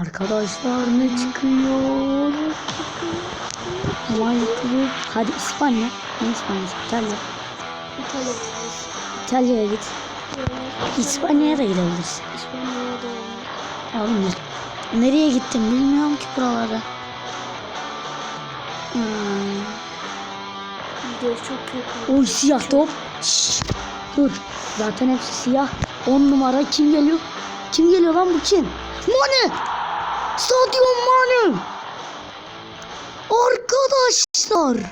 Arkadaşlar ne çıkıyor? Minecraft. Hadi İspanya. Ne İspanya? İtalya. İtalya. İtalya'ya git. İspanya'ya da gidebilirsin. İspanya'ya da Oğlum nereye gittim bilmiyorum ki buralara. Hmm. Video çok kötü. Oy siyah top. Şşş, dur. Zaten hepsi siyah. 10 numara kim geliyor? Kim geliyor lan bu kim? Mane! Sadio Mane! Arkadaşlar!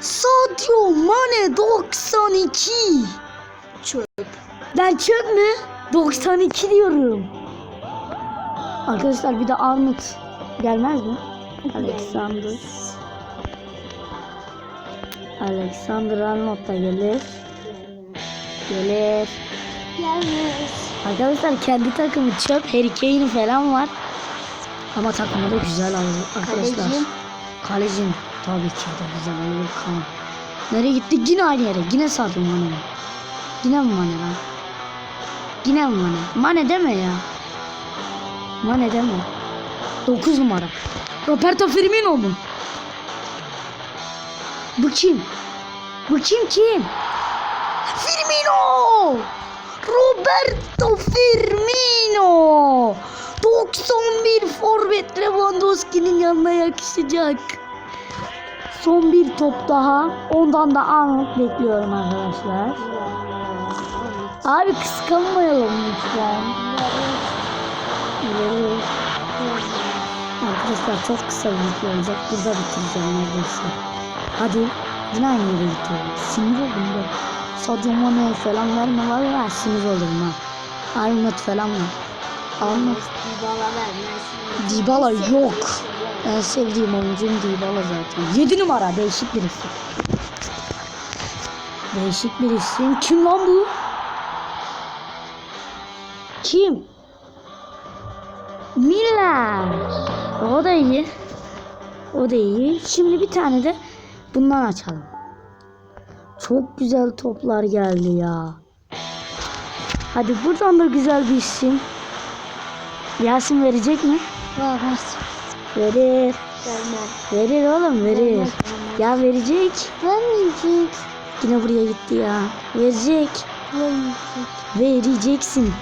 Sadio Mane 92! Çöp. Ben çöp mü? 92 diyorum. Arkadaşlar bir de Armut gelmez mi? Alexander. Alexander Arnold da gelir. Gelir. Gelmez. Arkadaşlar kendi takımı çöp. Harry Kane falan var. Ama takımı da güzel arkadaşlar. Kalecim. Kalecim. Tabii ki de güzel olur. Nereye gitti? Yine aynı yere. Yine Sadio Mane. Yine mi lan? Yine Mane? Mane deme ya. Mane deme. 9 numara. Roberto Firmino mu? Bu kim? Bu kim kim? Firmino! Roberto Firmino! 91 forvet Lewandowski'nin yanına yakışacak. Son bir top daha. Ondan da Arnold bekliyorum arkadaşlar. Abi kıskanmayalım lütfen. İleri. Arkadaşlar çok kısa bir video olacak. Burada bitireceğim neredeyse. Hadi. Yine aynı yere gidiyorum. Sinir oldum da. Sadio Mane falan verme var ya sinir olurum ha. Arnold falan var. Arnold. Dybala vermez. Dybala yok. En sevdiğim oyuncum Dybala zaten. 7 numara değişik bir isim. Değişik bir isim. Kim lan bu? Kim? Miller. O da iyi. O da iyi. Şimdi bir tane de bundan açalım. Çok güzel toplar geldi ya. Hadi buradan da güzel bir isim. Yasin verecek mi? Vermez. Verir. Vermez. Verir oğlum verir. Vermez, Ya verecek. Vermeyecek. Yine buraya gitti ya. Verecek. Vereceksin.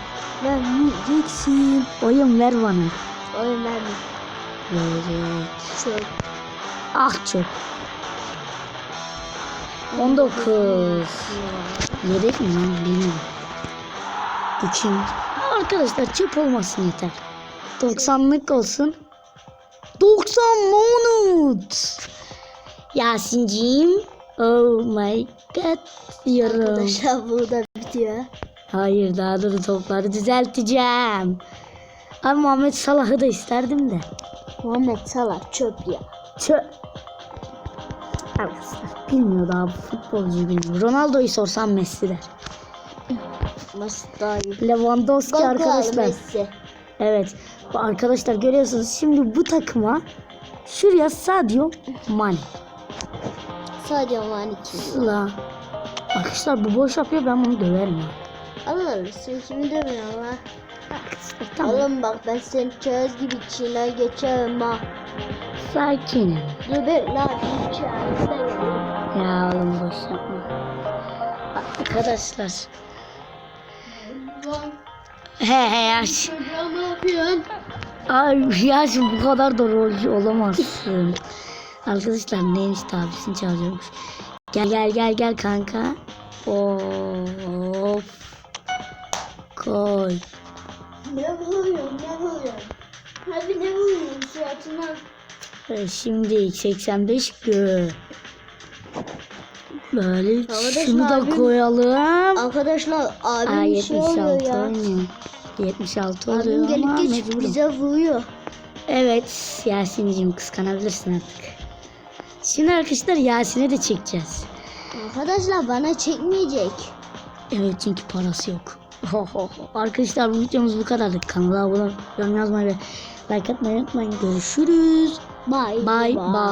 Vermeyeceksin. Oyun ver bana. Oyun vermez. Verecek. Çöp. Ah çöp. 19. Yedek mi lan bilmiyorum. Bu kim? Arkadaşlar çöp olmasın yeter. 90'lık olsun. 90 Monut. Yasinciğim. My god diyorum. Arkadaşlar burada bitiyor. Hayır daha dur topları düzelteceğim. Abi Muhammed Salah'ı da isterdim de. Muhammed Salah çöp ya. Çö... Arkadaşlar bilmiyor daha bu futbolcu bilmiyor. Ronaldo'yu sorsam Messi der. Nasıl daha iyi? Lewandowski Gogo arkadaşlar. Messi. Evet. Arkadaşlar görüyorsunuz şimdi bu takıma şuraya Sadio Mane. Sadece Mane kim? La. Arkadaşlar bu boş yapıyor ben bunu döverim ya. Allah Allah sen kimi lan? Arkadaşlar tamam. Oğlum bak ben seni çöz gibi içine geçerim ha. Sakinim. Dur be lan. Ya oğlum boş yapma. Arkadaşlar. He he ya. Çocuğa ne yapıyorsun? Ay ya şimdi bu kadar da rolcü olamazsın. Arkadaşlar neymiş abisini çağırıyormuş. Gel gel gel gel kanka. Of. Koy. Ne vuruyorsun ne vuruyorsun? Hadi ne vuruyorsun suratına? Ee, Şimdi 85 gö. Böyle Arkadaşlar, şunu da abim- koyalım. Arkadaşlar abim Aa, bir şey oluyor 76 ya. oynuyor. 76 Abim oluyor gelip ama geçip mecburum. bize vuruyor. Evet Yasin'cim kıskanabilirsin artık. Şimdi arkadaşlar Yasin'e de çekeceğiz. Arkadaşlar bana çekmeyecek. Evet çünkü parası yok. Arkadaşlar bu videomuz bu kadardı. Kanala abone olmayı, yorum yazmayı ve like atmayı unutmayın. Görüşürüz. Bye Bye bye.